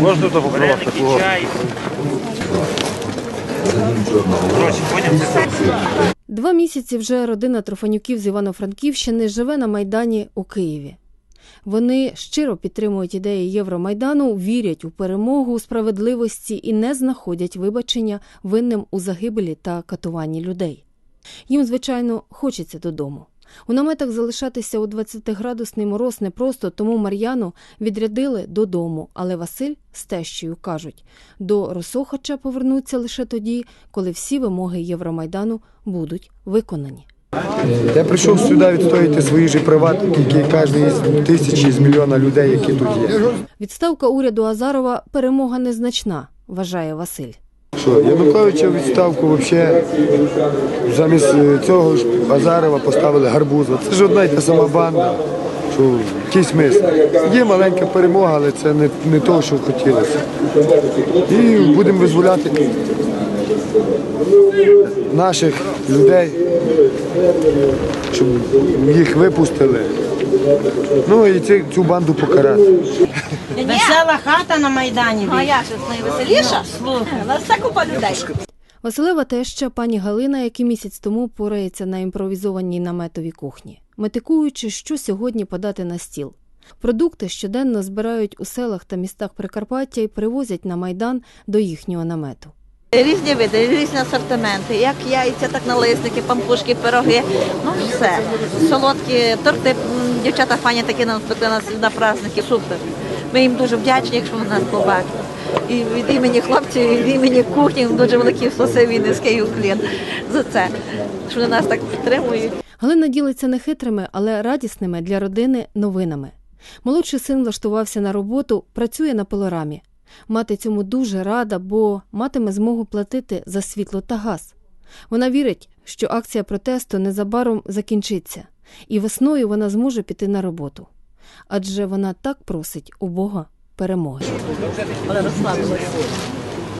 Можна тут попробувати такого? Два місяці вже родина Трофанюків з Івано-Франківщини живе на Майдані у Києві. Вони щиро підтримують ідеї Євромайдану, вірять у перемогу, у справедливості і не знаходять вибачення винним у загибелі та катуванні людей. Їм, звичайно, хочеться додому. У наметах залишатися у 20-градусний мороз непросто, тому Мар'яну відрядили додому, але Василь з тещею кажуть, до Росохача повернуться лише тоді, коли всі вимоги Євромайдану будуть виконані. Я прийшов сюди відстояти свої ж права, які кожен із тисячі з мільйона людей, які тут є. Відставка уряду Азарова перемога незначна, вважає Василь. Що Януковича відставку взагалі замість е, цього ж Азарова поставили гарбуза. Це ж одна й та сама банда. Що якийсь смисл? Є маленька перемога, але це не, не те, що хотілося. І будемо визволяти наших людей, щоб їх випустили. Ну і ці- цю банду покарати. Весела хата на Майдані. А як же найвеселіша? Нас вся купа людей. Василева теща пані Галина, який місяць тому порається на імпровізованій наметовій кухні, метикуючи, що сьогодні подати на стіл. Продукти щоденно збирають у селах та містах Прикарпаття і привозять на майдан до їхнього намету. Різні види, різні асортименти, як яйця, так налисники, пампушки, пироги. Ну все. Солодкі торти, дівчата фані такі нам спекли на, на праздники. Супер. Ми їм дуже вдячні, якщо вони нас побачать. І від імені хлопців, і від імені кухні дуже великі спасибі низький уклін за це, що вони нас так підтримують. Галина ділиться не хитрими, але радісними для родини новинами. Молодший син влаштувався на роботу, працює на пилорамі. Мати цьому дуже рада, бо матиме змогу платити за світло та газ. Вона вірить, що акція протесту незабаром закінчиться, і весною вона зможе піти на роботу. Адже вона так просить у Бога перемоги.